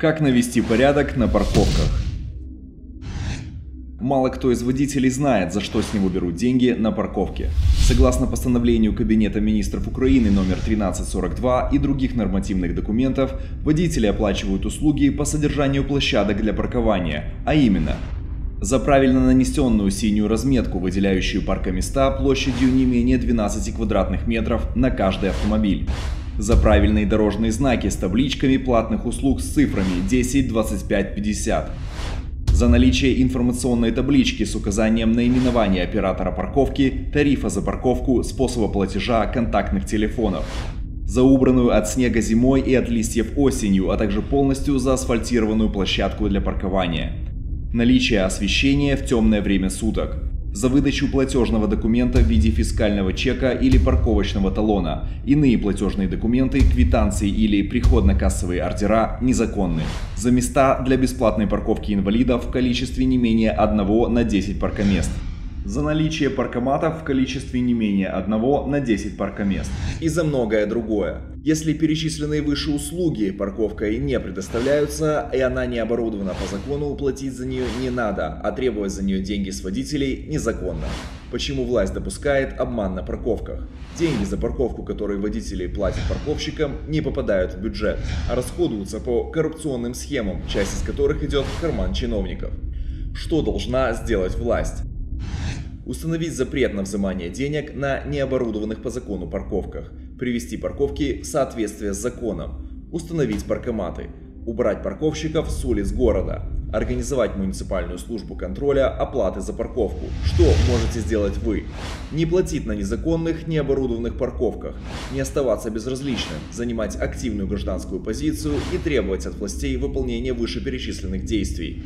Как навести порядок на парковках? Мало кто из водителей знает, за что с него берут деньги на парковке. Согласно постановлению Кабинета министров Украины номер 1342 и других нормативных документов, водители оплачивают услуги по содержанию площадок для паркования, а именно за правильно нанесенную синюю разметку, выделяющую паркоместа площадью не менее 12 квадратных метров на каждый автомобиль. За правильные дорожные знаки с табличками платных услуг с цифрами 10, 25, 50 за наличие информационной таблички с указанием наименования оператора парковки, тарифа за парковку, способа платежа, контактных телефонов. За убранную от снега зимой и от листьев осенью, а также полностью заасфальтированную площадку для паркования. Наличие освещения в темное время суток за выдачу платежного документа в виде фискального чека или парковочного талона. Иные платежные документы, квитанции или приходно-кассовые ордера незаконны. За места для бесплатной парковки инвалидов в количестве не менее 1 на 10 паркомест за наличие паркоматов в количестве не менее одного на 10 паркомест и за многое другое. Если перечисленные выше услуги парковкой не предоставляются и она не оборудована по закону, платить за нее не надо, а требовать за нее деньги с водителей незаконно. Почему власть допускает обман на парковках? Деньги за парковку, которые водители платят парковщикам, не попадают в бюджет, а расходуются по коррупционным схемам, часть из которых идет в карман чиновников. Что должна сделать власть? Установить запрет на взимание денег на необорудованных по закону парковках. Привести парковки в соответствие с законом. Установить паркоматы. Убрать парковщиков с улиц города. Организовать муниципальную службу контроля оплаты за парковку. Что можете сделать вы? Не платить на незаконных, необорудованных парковках. Не оставаться безразличным. Занимать активную гражданскую позицию и требовать от властей выполнения вышеперечисленных действий.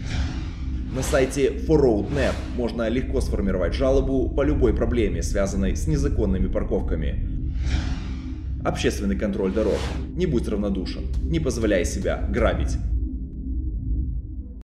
На сайте forroad.net можно легко сформировать жалобу по любой проблеме, связанной с незаконными парковками. Общественный контроль дорог. Не будь равнодушен. Не позволяй себя грабить.